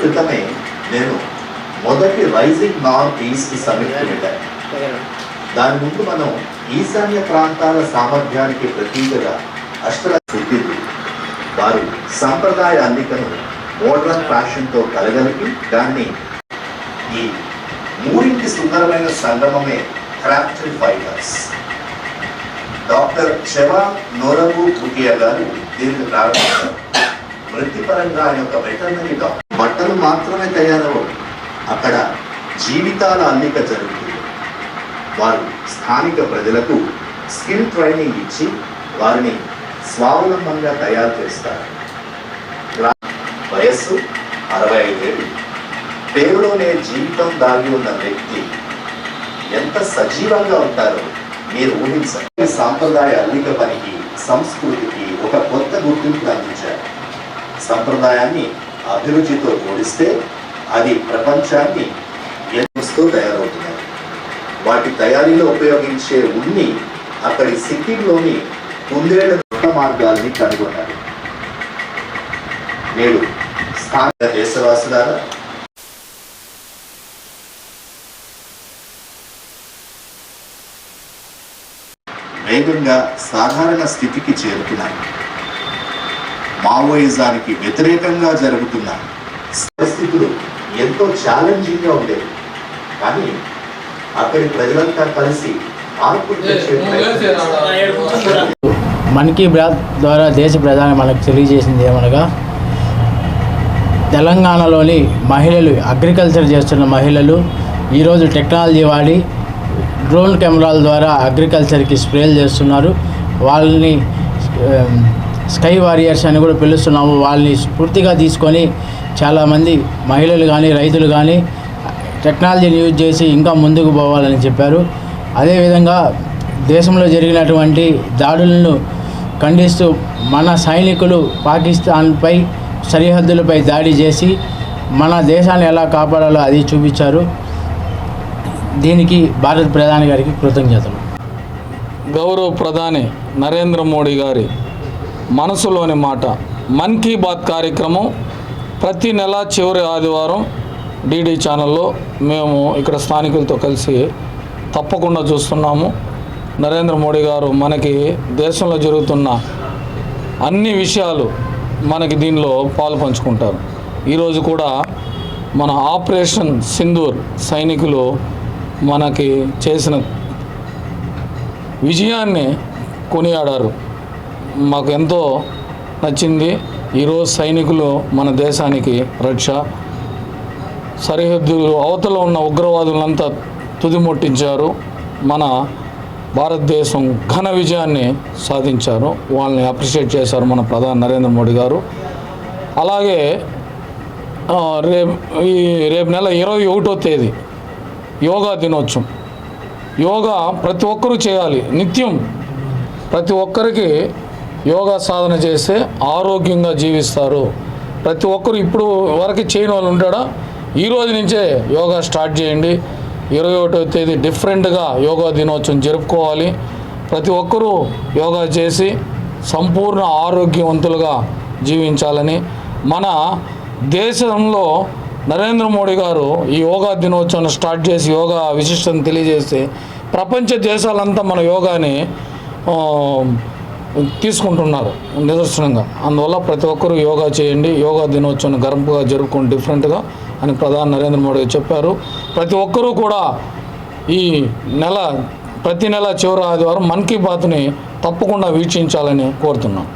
క్రితమే నేను మొదటి రైజింగ్ నార్త్ ఈస్ట్ సమిట్ వెళ్ళాను దాని ముందు మనం ఈశాన్య ప్రాంతాల సామర్థ్యానికి ప్రతీకగా అష్టల సిద్ధింది. వారు సాంప్రదాయ అల్లికను మోడర్న్ ఫ్యాషన్తో కలగలిపి దాన్ని ఈ మూడింటి సుందరమైన సంగమమే క్రాఫ్టెడ్ ఫైబర్స్ డాక్టర్ శవా నోరబు కుటియా గారు దీన్ని ప్రారంభించారు. వృత్తిపరంగా ఆయన ఒక వెటర్నరీ డాక్టర్. బట్టలు మాత్రమే తయారవు. అక్కడ జీవితాల అల్లిక జరుగుతుంది. వారు స్థానిక ప్రజలకు స్కిల్ ట్రైనింగ్ ఇచ్చి వారిని స్వావలంబంగా తయారు చేస్తారు. వయస్సు అరవై ఐదేళ్ళు పేరులోనే జీవితం దాగి ఉన్న వ్యక్తి ఎంత సజీవంగా ఉంటారో మీరు ఊహించండి సాంప్రదాయ అల్లిక పనికి సంస్కృతికి ఒక కొత్త గుర్తింపు అందించారు. సంప్రదాయాన్ని అభిరుచితో జోడిస్తే అది ప్రపంచాన్ని ఎన్నిస్తూ తయారవుతున్నారు వాటి తయారీలో ఉపయోగించే ఉన్ని అక్కడి సిక్కింలోని కుందేళ్ళ మార్గాల్ని కనుగొన్నారు నేడు స్థానిక దేశవాసులారా వేగంగా సాధారణ స్థితికి చేరుతున్నాయి. మావోయిజానికి వ్యతిరేకంగా జరుగుతున్న పరిస్థితులు ఎంతో ఛాలెంజింగ్గా ఉండేవి. కానీ అక్కడి ప్రజలంతా కలిసి మన్ కీ బాత్ ద్వారా దేశ ప్రధాని మనకు తెలియజేసింది ఏమనగా తెలంగాణలోని మహిళలు అగ్రికల్చర్ చేస్తున్న మహిళలు ఈరోజు టెక్నాలజీ వాడి డ్రోన్ కెమెరాల ద్వారా అగ్రికల్చర్కి స్ప్రేలు చేస్తున్నారు. వాళ్ళని స్కై వారియర్స్ అని కూడా పిలుస్తున్నాము. వాళ్ళని స్ఫూర్తిగా తీసుకొని చాలామంది మహిళలు కానీ రైతులు కానీ టెక్నాలజీని యూజ్ చేసి ఇంకా ముందుకు పోవాలని చెప్పారు. అదేవిధంగా దేశంలో జరిగినటువంటి దాడులను ఖండిస్తూ మన సైనికులు పాకిస్తాన్పై సరిహద్దులపై దాడి చేసి మన దేశాన్ని ఎలా కాపాడాలో అది చూపించారు. దీనికి భారత ప్రధాని గారికి కృతజ్ఞతలు. గౌరవ ప్రధాని నరేంద్ర మోడీ గారి మనసులోని మాట. మన్ కీ బాత్ కార్యక్రమం ప్రతి నెల చివరి ఆదివారం డీడీ ఛానల్లో మేము ఇక్కడ స్థానికులతో కలిసి తప్పకుండా చూస్తున్నాము. నరేంద్ర మోడీ గారు మనకి దేశంలో జరుగుతున్న అన్ని విషయాలు మనకి దీనిలో పాలు పంచుకుంటారు. ఈరోజు కూడా మన ఆపరేషన్ సింధూర్ సైనికులు మనకి చేసిన విజయాన్ని కొనియాడారు. మాకు ఎంతో నచ్చింది. ఈరోజు సైనికులు మన దేశానికి రక్ష. సరిహద్దు అవతల ఉన్న ఉగ్రవాదులంతా తుదిముట్టించారు. మన భారతదేశం ఘన విజయాన్ని సాధించారు. వాళ్ళని అప్రిషియేట్ చేశారు మన ప్రధాని నరేంద్ర మోడీ గారు. అలాగే రేపు ఈ రేపు నెల ఇరవై ఒకటో తేదీ యోగా దినోత్సవం. యోగా ప్రతి ఒక్కరూ చేయాలి. నిత్యం ప్రతి ఒక్కరికి యోగా సాధన చేస్తే ఆరోగ్యంగా జీవిస్తారు. ప్రతి ఒక్కరు ఇప్పుడు వరకు చేయని వాళ్ళు ఉంటాడా? ఈ రోజు నుంచే యోగా స్టార్ట్ చేయండి. ఇరవై ఒకటో తేదీ డిఫరెంట్గా యోగా దినోత్సవం జరుపుకోవాలి. ప్రతి ఒక్కరూ యోగా చేసి సంపూర్ణ ఆరోగ్యవంతులుగా జీవించాలని మన దేశంలో నరేంద్ర మోడీ గారు ఈ యోగా దినోత్సవం స్టార్ట్ చేసి యోగా విశిష్టతను తెలియజేసి ప్రపంచ దేశాలంతా మన యోగాని తీసుకుంటున్నారు నిదర్శనంగా. అందువల్ల ప్రతి ఒక్కరూ యోగా చేయండి. యోగా దినోత్సవం గర్వంగా జరుపుకోండి డిఫరెంట్గా అని ప్రధాని నరేంద్ర మోడీ చెప్పారు. ప్రతి ఒక్కరూ కూడా ఈ నెల ప్రతి నెల చివరి ఆదివారం మన్ కీ బాత్ని తప్పకుండా వీక్షించాలని కోరుతున్నాం.